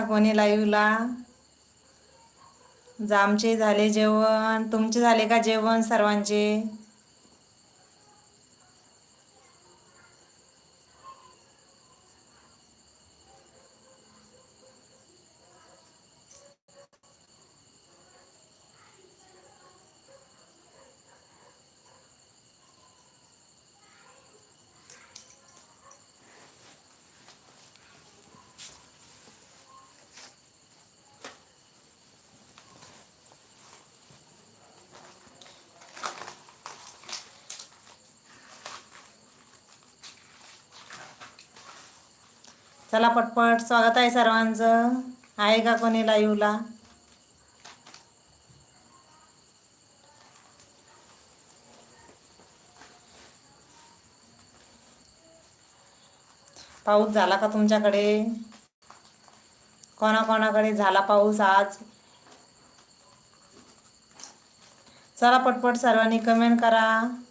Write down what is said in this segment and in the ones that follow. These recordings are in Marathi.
का कोणी लाईव्हला आमचे झाले जेवण. तुमचे झाले का जेवण सर्वांचे? चला पटपट स्वागत आहे सर्वांचं. आहे का कोणी लाईव्हला पाऊस झाला का तुमच्याकडे? कोणाकोणाकडे झाला पाऊस आज? चला पटपट सर्वांनी कमेंट करा ऐकू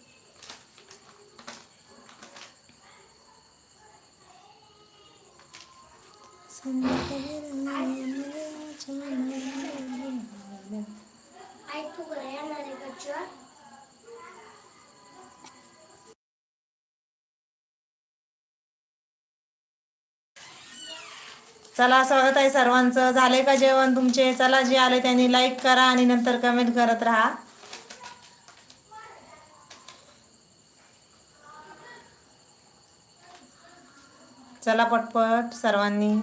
बरं येणार आहे गच्चीवर चला स्वागत आहे सर्वांचं झाले का जेवण तुमचे? चला जे आले त्यांनी लाईक करा आणि नंतर कमेंट करत राहा. चला पटपट सर्वांनी.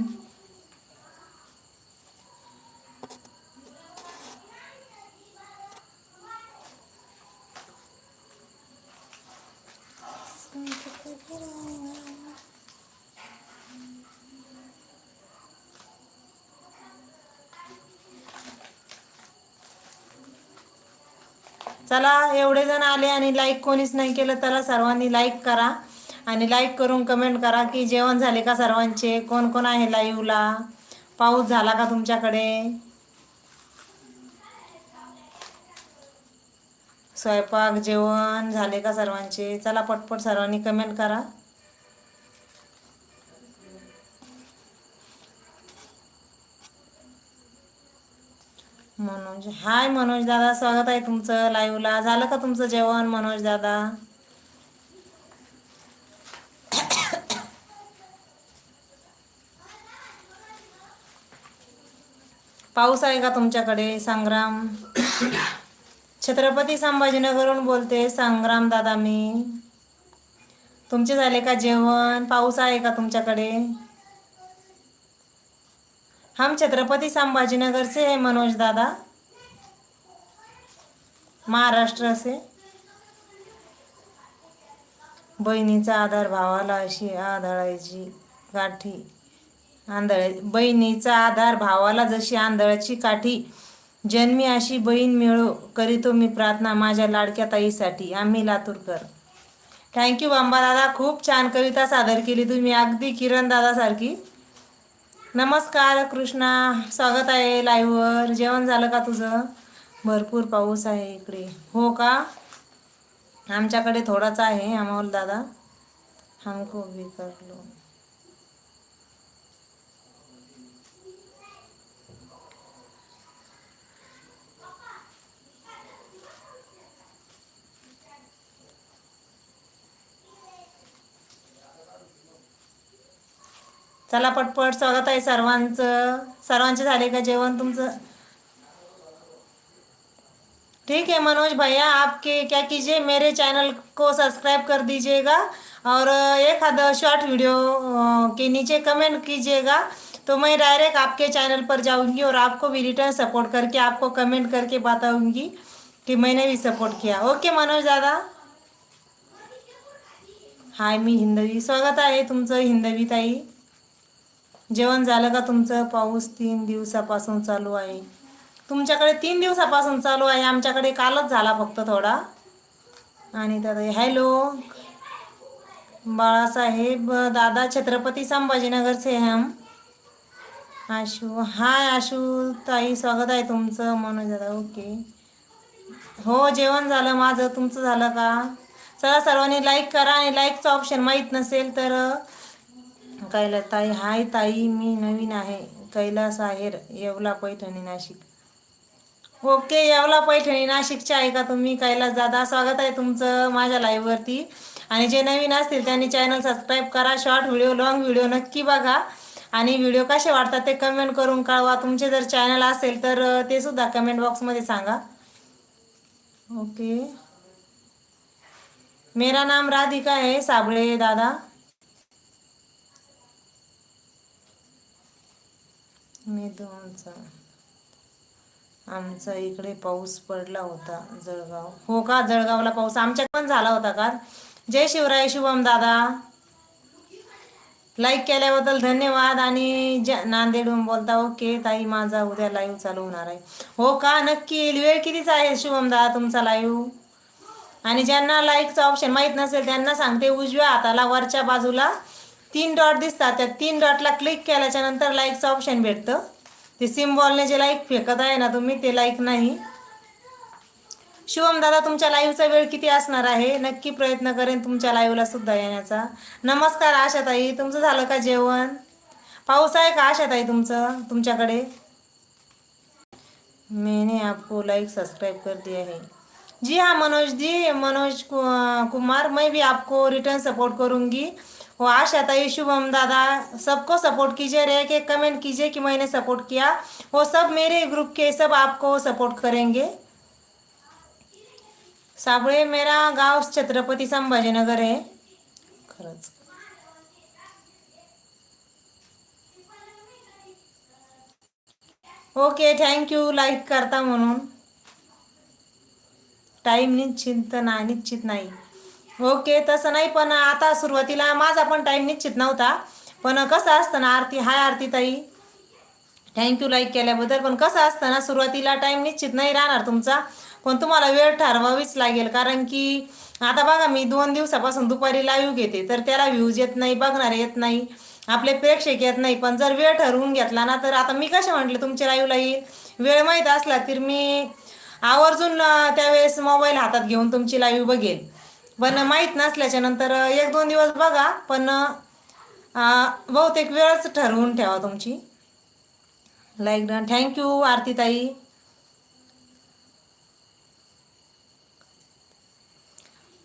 चला एवढे जण आले आणि लाईक कोणीच नाही केलं तर सर्वांनी लाईक करा. आणि लाईक करून कमेंट करा की जेवण झाले का सर्वांचे? कोण कोण आहे लाईव्हला पाऊस झाला का तुमच्याकडे? स्वयंपाक जेवण झाले का सर्वांचे? चला पटपट सर्वांनी कमेंट करा. मनोज हाय मनोज दादा स्वागत आहे तुमचं लाईव्हला झालं का तुमचं जेवण मनोज दादा? पाऊस आहे का तुमच्याकडे? संग्राम? छत्रपती संभाजीनगरहून बोलते संग्राम दादा मी. तुमचे झाले का जेवण? पाऊस आहे का तुमच्याकडे? हम छत्रपति संभाजीनगर से है मनोज दादा. महाराष्ट्र से? बहिणीचा आधार भावाला अशी आंधळाची काठी आंधळ बहिणीचा आधार भावाला जशी आंधळाची काठी जन्मी अशी बहीण मिळो करीतो मी प्रार्थना माझ्या लाडक्या ताईसाठी. आम्ही लातूरकर. थँक्यू बांबा दादा खूप छान कविता सादर केली तुम्ही अगदी किरण दादासारखी नमस्कार कृष्णा. स्वागत आहे लाईव्हवर जेवण झालं का तुझं? भरपूर पाऊस आहे इकडे. हो का? आमच्याकडे थोडाच आहे अमोल दादा. हमको भी कर लो. चला पटपट स्वागत आहे सर्वांचं. सर्वांचे झाले का जेवण तुमचं? ठीक है मनोज भैया आपके क्या कीजिए? मेरे चैनल को सब्सक्राइब कर दीजिएगा और एक आधा शॉर्ट वीडियो के नीचे कमेंट कीजिएगा। तो मैं डायरेक्ट आपके चैनल पर जाऊंगी और आपको भी रिटर्न सपोर्ट करके आपको कमेंट करके बताऊंगी कि मैंने भी सपोर्ट किया। ओके मनोज दादा? हाय मी हिंदवी. स्वागत आहे तुमचं हिंदवी ताई. जेवण झालं का तुमचं? पाऊस तीन दिवसापासून चालू आहे. तुमच्याकडे तीन दिवसापासून चालू आहे. आमच्याकडे कालच झाला फक्त थोडा. आणि दादा हॅलो. बाळासाहेब दादा छत्रपती संभाजीनगर से हम. आशू हाय आशू ताई स्वागत आहे तुमचं. मनोज दादा ओके. हो जेवण झालं माझं. तुमचं झालं का? चला सर्वांनी लाईक करा आणि लाईकचं ऑप्शन माहीत नसेल तर कैला ताई हाय ताई मी नवीन आहे. कैलास आहेर येवला पैठणी नाशिक. ओके येवला पैठणी नाशिकच्या आहे का तुम्ही? कैलास दादा स्वागत आहे तुमचं माझ्या लाईव्हवरती आणि जे नवीन असतील त्यांनी चॅनल सबस्क्राईब करा. शॉर्ट व्हिडिओ लॉंग व्हिडिओ नक्की बघा. आणि व्हिडिओ कसे वाटतात ते कमेंट करून कळवा. तुमचे जर चॅनल असेल तर ते सुद्धा कमेंट बॉक्समध्ये सांगा. ओके. मेरा नाम राधिका है साबळे दादा. मी दोनचा आमचा इकडे पाऊस पडला होता जळगाव. हो का? जळगावला पाऊस. आमच्या पण झाला होता का? जय शिवराय शुभम दादा. लाईक केल्याबद्दल धन्यवाद आणि ज नांदेडहून बोलता ओके ताई माझा उद्या लाईव्ह चालू होणार आहे. हो का? नक्की. येईल वेळ कितीच आहे शुभम दादा तुमचा लाईव्ह आणि ज्यांना लाईकचं ऑप्शन माहीत नसेल त्यांना सांगते उजव्या हाताला वरच्या बाजूला तीन डॉट दिसतात. त्या तीन डॉटला क्लिक केल्याच्यानंतर लाईकचं ऑप्शन भेटतं. ते सिम्बॉलने जे लाईक फेकत आहे ना तुम्ही ते लाईक नाही. शिवम दादा तुमच्या लाईव्हचा वेळ किती असणार आहे? नक्की प्रयत्न करेन तुमच्या लाईव्हला सुद्धा येण्याचा. नमस्कार आशाताई तुमचं झालं का जेवण? पाऊस आहे का आशाताई तुमचं तुमच्याकडे? मैंने आपको लाइक सब्सक्राइब कर दिया है. जी हाँ मनोज जी मनोज कु- कुमार मैं भी आपको रिटर्न सपोर्ट करूंगी. वो आशा ताई शुभम दादा सबको सपोर्ट कीजिए रह के कमेंट कीजिए कि मैंने सपोर्ट किया। वो सब मेरे ग्रुप के सब आपको सपोर्ट करेंगे। साबळे मेरा गाव छत्रपती संभाजीनगर आहे खरंच। ओके थँक्यू लाईक करता म्हणून। टाईम निश्चित ना निश्चित नाही। ओके तसं नाही पण आता सुरुवातीला माझा पण टाईम निश्चित नव्हता. पण कसं असतं ना आरती हाय आरती ताई. थँक्यू लाईक केल्याबद्दल पण कसं असतं ना सुरुवातीला टाईम निश्चित नाही राहणार तुमचा. पण तुम्हाला वेळ ठरवावीच लागेल कारण की आता बघा मी दोन दिवसापासून दुपारी लाईव्ह घेते तर त्याला व्ह्यूज येत नाही बघणार येत नाही आपले प्रेक्षक येत नाही. पण जर वेळ ठरवून घेतला ना तर आता मी कसे म्हटले तुमच्या लाईव्हला येईल? वेळ माहीत असला तर मी आवर्जून त्यावेळेस मोबाईल हातात घेऊन तुमची लाईव्ह बघेल. पण माहीत नसल्याच्या नंतर एक दोन दिवस बघा पण बहुतेक वेळच ठरवून ठेवा तुमची. लाईक डन थँक्यू आरतीताई.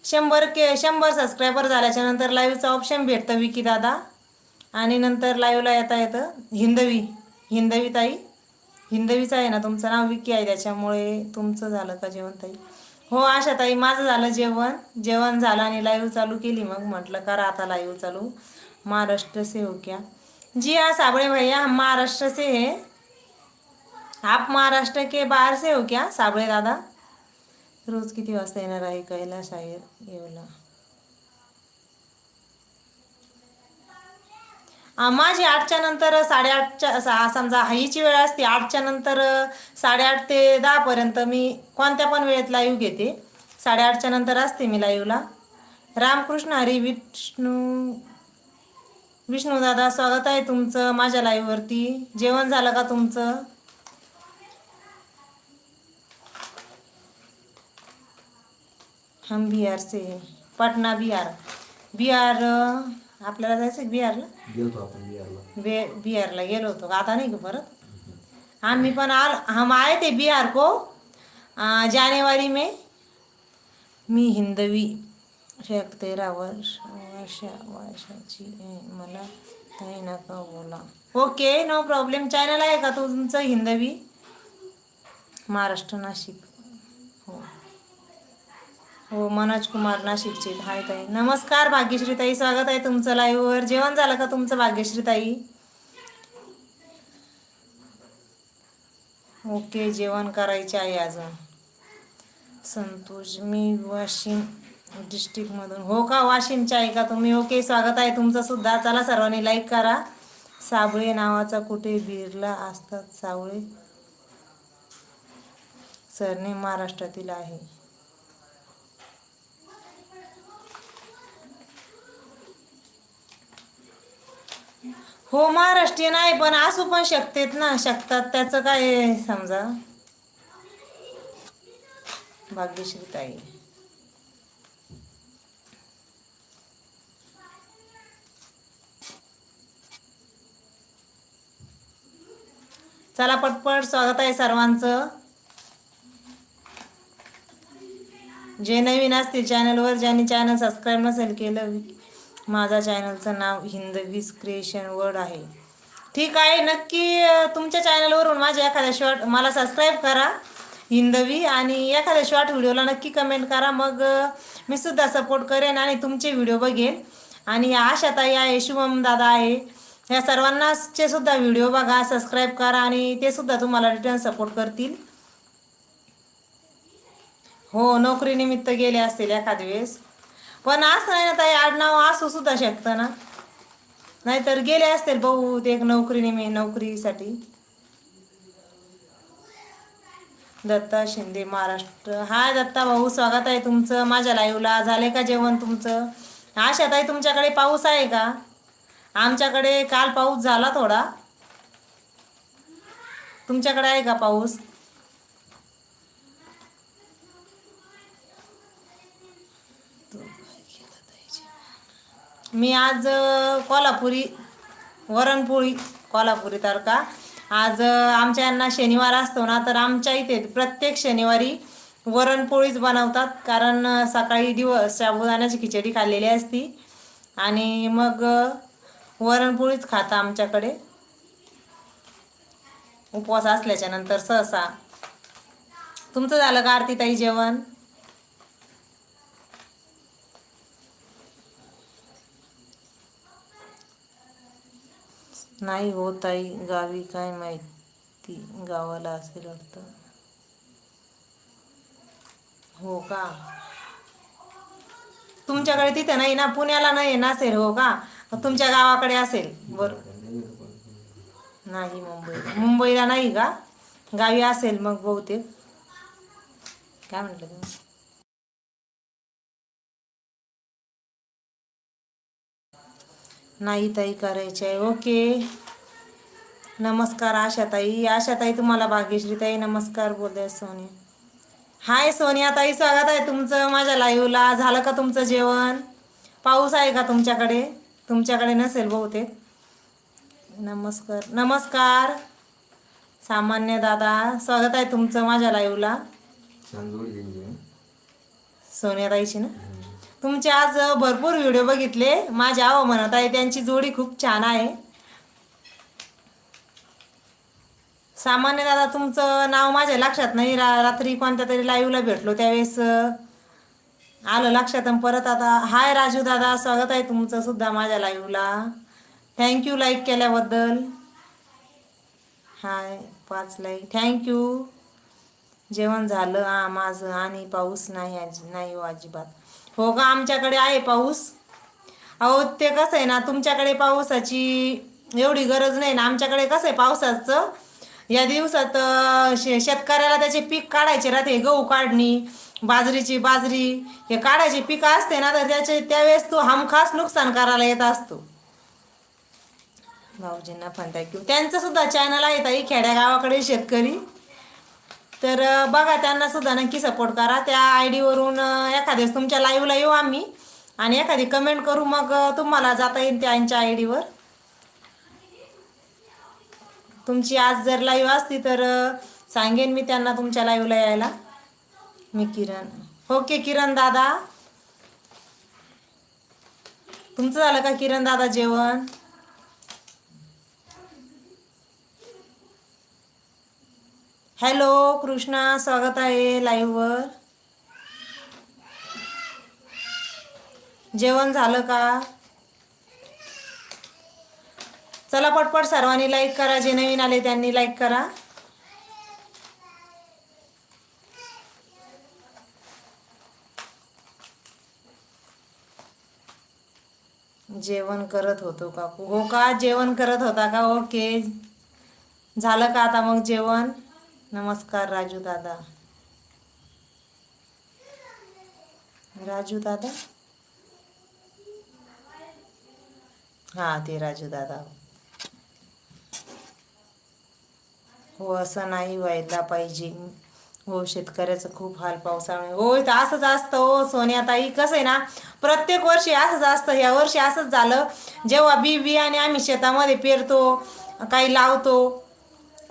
शंभर के शंभर सबस्क्रायबर झाल्याच्यानंतर लाईव्हचं ऑप्शन भेटतं विकी दादा. आणि नंतर लाईव्हला येता येतं हिंदवी हिंदवी ताई हिंदवीचं आहे ना तुमचं नाव? विकी आहे त्याच्यामुळे तुमचं झालं का जेवण ताई? हो आशा ताई माझं झालं जेवण. जेवण झालं आणि लाईव्ह चालू केली मग. म्हटलं करा आता लाईव्ह चालू. महाराष्ट्र से हो क्या? जी हाँ साबळे भैया हम महाराष्ट्र से हैं. आप महाराष्ट्र के बाहेर से हो क्या साबळे दादा? रोज किती वाजता येणार आहे कैलास शाहीर? येवला आ, माझी आठच्या नंतर साडेआठच्या समजा हाईची वेळ असते आठच्या नंतर साडेआठ ते दहापर्यंत मी कोणत्या पण वेळेत लाईव्ह घेते. साडेआठच्या नंतर असते मी लाईव्हला रामकृष्ण हरी विष्णू विष्णूदादा स्वागत आहे तुमचं माझ्या लाईव्हवरती जेवण झालं का तुमचं? हम बिहार से पटना बिहार. बिहार आपल्याला जायचं आहे बिहारला गेलतो आपण बिहारला बे बिहारला गेलो होतो का? आता नाही का परत? आम्ही पण आल हम आए थे बिहार को जानेवारी में. मी हिंदवी. एक तेरा वर्ष वर्षा वर्षाची आहे मला काही नका बोला. ओके नो प्रॉब्लेम चॅनल आहे का तुमचं हिंदवी? महाराष्ट्र नाशिक. हो मनोज कुमार नाशिकचे. हाय ताई. नमस्कार भाग्यश्री ताई स्वागत आहे तुमचं लाईव्हवर जेवण झालं का तुमचं भाग्यश्री ताई ओके जेवण करायचे आहे अजून. संतोष मी वाशिम डिस्ट्रिक्टमधून हो का वाशिमचे आहे का तुम्ही? ओके स्वागत आहे तुमचं सुद्धा. चला सर्वांनी लाईक करा. साबळे नावाचा कुठे बिरला असतात? सावळे सरने महाराष्ट्रातील आहे. हो महाराष्ट्रीयन आहे पण असू पण शकतेत ना शकतात. त्याचं काय आहे समजा? भाग्यश्री ताई. चला पटपट स्वागत आहे सर्वांचं. जे नवीन असतील चॅनलवर ज्यांनी चॅनल सबस्क्राईब नसेल केलं माझा चॅनलचं नाव हिंदवीस क्रिएशन वर्ड आहे. ठीक आहे नक्की तुमच्या चॅनलवरून माझ्या एखाद्या शॉर्ट मला सबस्क्राईब करा हिंदवी आणि एखाद्या शॉर्ट व्हिडिओला नक्की कमेंट करा. मग मी सुद्धा सपोर्ट करेन आणि तुमचे व्हिडिओ बघेन. आणि या आशाताई आहे शुभम दादा आहे. या सर्वांनाचे सुद्धा व्हिडिओ बघा सबस्क्राईब करा आणि ते सुद्धा तुम्हाला रिटर्न सपोर्ट करतील. हो नोकरीनिमित्त गेले असतील एखाद वेळेस. पण असं नाही ना ताई आडनाव असू सुद्धा शकतं ना. नाहीतर गेले असतील बहुतेक नोकरी मी नोकरीसाठी. दत्ता शिंदे महाराष्ट्र. हाय दत्ता भाऊ स्वागत आहे तुमचं. माझ्या लाईव्हला झाले का जेवण तुमचं? आशा ताई तुमच्याकडे पाऊस आहे का? आमच्याकडे काल पाऊस झाला थोडा. तुमच्याकडे आहे का पाऊस? मी आज कोल्हापुरी वरणपोळी कोल्हापुरी तर आज आमच्या यांना शनिवार असतो ना तर आमच्या इथे प्रत्येक शनिवारी वरणपोळीच बनवतात. कारण सकाळी दिवस साबुदाण्याची खिचडी खाल्लेली असती. आणि मग वरणपोळीच खाता आमच्याकडे. उपवास असल्याच्या नंतर सहसा. तुमचं झालं का आरतीताई जेवण? नाही हो ताई गावी काय माहिती? गावाला असेल वाटतं. हो का? तुमच्याकडे तिथे नाही ना पुण्याला नाही नसेल हो का? तुमच्या गावाकडे असेल. बर. नाही मुंबईला. मुंबईला नाही का? गावी असेल मग बहुतेक. काय म्हटलं तुम्ही? नाही ताई करायची आहे ओके. नमस्कार आशाताई. आशाताई तुम्हाला भाग्यश्री ताई नमस्कार बोलते सोनिया हाय सोनिया ताई स्वागत आहे तुमचं माझ्या लाईव्हला झालं का तुमचं जेवण? पाऊस आहे का तुमच्याकडे? तुमच्याकडे नसेल बहुतेक. नमस्कार. नमस्कार. सामान्य दादा स्वागत आहे तुमचं माझ्या लाईव्हला आहे. सोनियाताईची ना? तुमचे आज भरपूर व्हिडिओ बघितले. माझ्या आव म्हणत आहे त्यांची जोडी खूप छान आहे. सामान्य दादा तुमचं नाव माझ्या लक्षात नाही रा रात्री कोणत्या तरी लाईव्हला भेटलो त्यावेळेस आलं लक्षात आणि परत आता हाय राजू दादा स्वागत आहे तुमचं सुद्धा माझ्या लाईव्हला थँक्यू लाईक केल्याबद्दल. हाय पाच लाईक थँक्यू जेवण झालं. हां माझं आणि पाऊस नाही आजी नाही हो अजिबात. हो का? आमच्याकडे आहे पाऊस. अहो ते कसं आहे ना तुमच्याकडे पावसाची एवढी गरज नाही ना. आमच्याकडे कसं आहे पावसाचं या दिवसात शे शेतकऱ्याला त्याचे पीक काढायचे राहते गहू काढणी बाजरीची बाजरी हे काढायची पीक असते ना तर त्याचे त्यावेळेस तो हमखास नुकसान करायला येत असतो. भाऊजींना पण थँक्यू त्यांचं सुद्धा चॅनल आहे ताई खेड्या गावाकडे शेतकरी. तर बघा त्यांना सुद्धा नक्की सपोर्ट करा. त्या आय डीवरून एखाद्यास तुमच्या लाईव्हला येऊ आम्ही. आणि एखादी कमेंट करू मग तुम्हाला जाता येईल त्यांच्या आय डीवर तुमची आज जर लाईव्ह असती तर सांगेन मी त्यांना तुमच्या लाईव्हला यायला. मी किरण. ओके किरण दादा. तुमचं झालं का किरण दादा जेवण? हॅलो कृष्णा स्वागत आहे लाईव्हवर. जेवण झालं का? चला पटपट सर्वांनी लाईक करा जे नवीन आले त्यांनी लाईक करा. जेवण करत होतो का हो का? जेवण करत होता का? ओके झालं का आता मग जेवण? नमस्कार राजू दादा. राजू दादा? हा ते राजू दादा. हो असं नाही व्हायला पाहिजे. हो शेतकऱ्याचं खूप हाल पावसामुळे. हो तर असंच असतं. हो सोन्याताई कसं आहे ना प्रत्येक वर्षी असंच असतं. ह्या वर्षी असंच झालं. जेव्हा बी बियाणे आम्ही शेतामध्ये पेरतो काही लावतो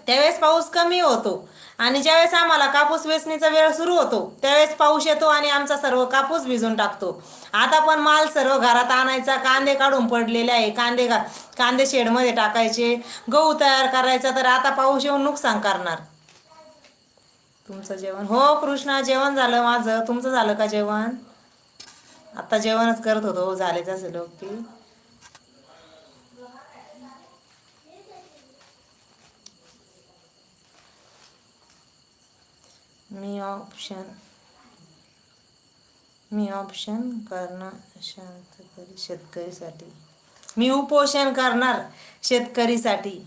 त्यावेळेस पाऊस कमी होतो. आणि ज्यावेळेस आम्हाला कापूस वेचणीचा वेळ सुरू होतो त्यावेळेस पाऊस येतो आणि आमचा सर्व कापूस भिजून टाकतो. आता पण माल सर्व घरात आणायचा कांदे काढून पडलेले आहे. कांदे का कांदे शेडमध्ये टाकायचे. गहू तयार करायचा तर आता पाऊस येऊन नुकसान करणार. तुमचं जेवण? हो कृष्णा जेवण झालं माझं. तुमचं झालं का जेवण? आता जेवणच करत होतो. हो, झालेच असेल ओके. मी ऑप्शन मी ऑप्शन करणार शांतकरी शेतकरीसाठी. मी उपोषण करणार शेतकरीसाठी.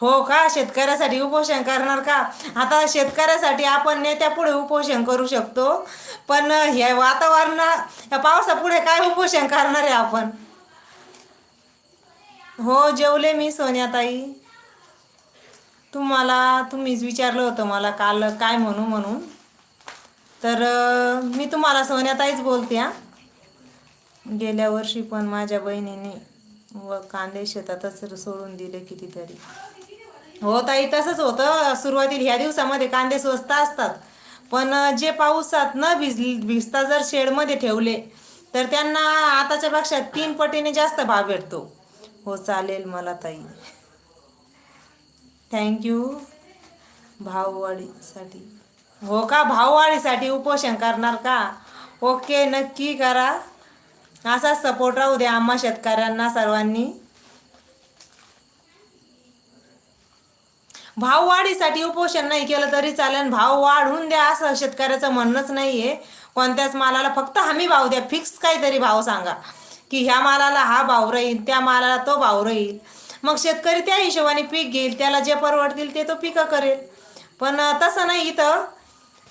हो का? शेतकऱ्यासाठी उपोषण करणार का? आता शेतकऱ्यासाठी आपण नेत्यापुढे उपोषण करू शकतो. पण हे वातावरण या पावसापुढे काय उपोषण करणार आहे आपण? हो जेवले मी सोन्याताई. तुम्हाला तुम्हीच विचारलं होतं मला काल काय म्हणू म्हणून. तर मी तुम्हाला सोन्याताईच बोलते हा. गेल्या वर्षी पण माझ्या बहिणीने व कांदे शेतातच सोडून दिले कितीतरी. हो ताई तसंच होतं. सुरुवातीला ह्या दिवसामध्ये कांदे स्वस्त असतात. पण जे पावसात न भिज भिजता जर शेडमध्ये ठेवले तर त्यांना आताच्या पेक्षा तीन पटीने जास्त भाव भेटतो. हो चालेल मला ताई. थँक्यू भाववाढीसाठी हो का? भाववाढीसाठी उपोषण करणार का? ओके नक्की करा. असाच सपोर्ट राहू द्या आम्हा शेतकऱ्यांना सर्वांनी. भाववाढीसाठी उपोषण नाही केलं तरी चालेल. भाव वाढवून द्या असं शेतकऱ्याचं म्हणणंच नाहीये. कोणत्याच मालाला फक्त हमी भाव द्या. फिक्स काहीतरी भाव सांगा. की ह्या मालाला हा भाव राहील त्या मालाला तो भाव राहील. मग शेतकरी त्या हिशोबाने पीक घेईल त्याला जे परवडतील ते तो पिकं करेल. पण तसं नाही इथं.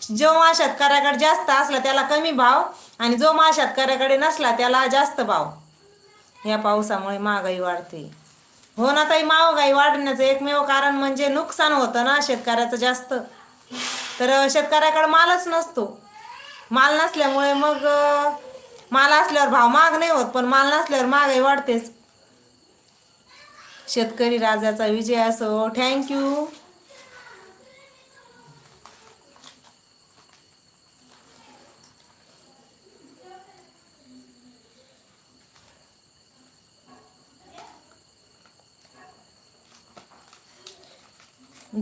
जो माल शेतकऱ्याकडे जास्त असला त्याला कमी भाव आणि जो माल शेतकऱ्याकडे नसला त्याला जास्त भाव. या पावसामुळे महागाई वाढते. हो ना ताई महागाई वाढण्याचं एकमेव कारण म्हणजे नुकसान होतं ना शेतकऱ्याचं जास्त. तर शेतकऱ्याकडे मालच नसतो. माल नसल्यामुळे मग माल असल्यावर भाव महाग नाही होत पण माल नसल्यावर महागाई वाढतेच. शेतकरी राजाचा विजय असो. थँक्यू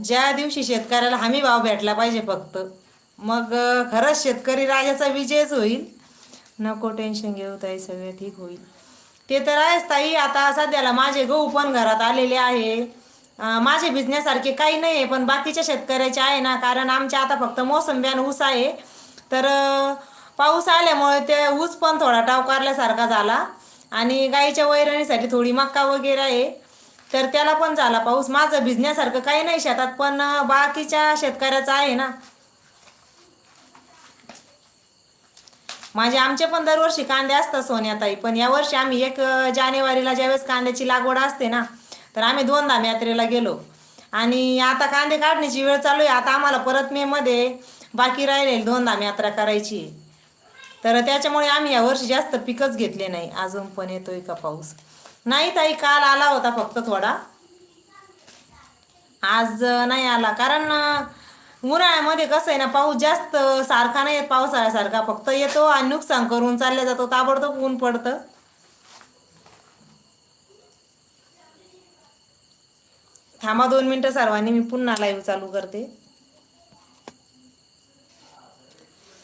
ज्या दिवशी शेतकऱ्याला हमी भाव भेटला पाहिजे फक्त मग खरंच शेतकरी राजाचा विजयच होईल. नको टेन्शन घेऊ ताई सगळं ठीक होईल. ते तर आहेच ताई. आता सध्याला माझे गहू पण घरात आलेले आहे. माझे भिजण्यासारखे काही नाही आहे पण बाकीच्या शेतकऱ्याचे आहे ना कारण आमच्या आता फक्त मोसंबी आणि ऊस आहे. तर पाऊस आल्यामुळे ते ऊस पण थोडा टावकारल्यासारखा झाला. आणि गाईच्या वैरणीसाठी थोडी मक्का वगैरे आहे. तर त्याला पण झाला पाऊस. माझं भिजण्यासारखं काही नाही शेतात पण बाकीच्या शेतकऱ्याचं आहे ना माझे आमचे पण दरवर्षी कांदे असतात सोन्याताई पण यावर्षी आम्ही एक जानेवारीला ज्यावेळेस कांद्याची लागवड असते ना तर आम्ही दोनदा यात्रेला गेलो. आणि आता कांदे काढण्याची वेळ चालू आहे आता आम्हाला परत मे मध्ये बाकी राहिले दोनदा यात्रा करायची तर त्याच्यामुळे आम्ही यावर्षी जास्त पिकच घेतले नाही अजून पण येतोय का पाऊस. नाही ताई काल आला होता फक्त थोडा. आज नाही आला कारण उन्हाळ्यामध्ये कसं आहे ना पाऊस जास्त सारखा नाही येत पावसाळ्यासारखा. फक्त येतो आणि नुकसान करून चालल्या जातो. ताबडतोब ऊन पडतं. थांबा दोन मिनटं सर्वांनी मी पुन्हा लाईव्ह चालू करते.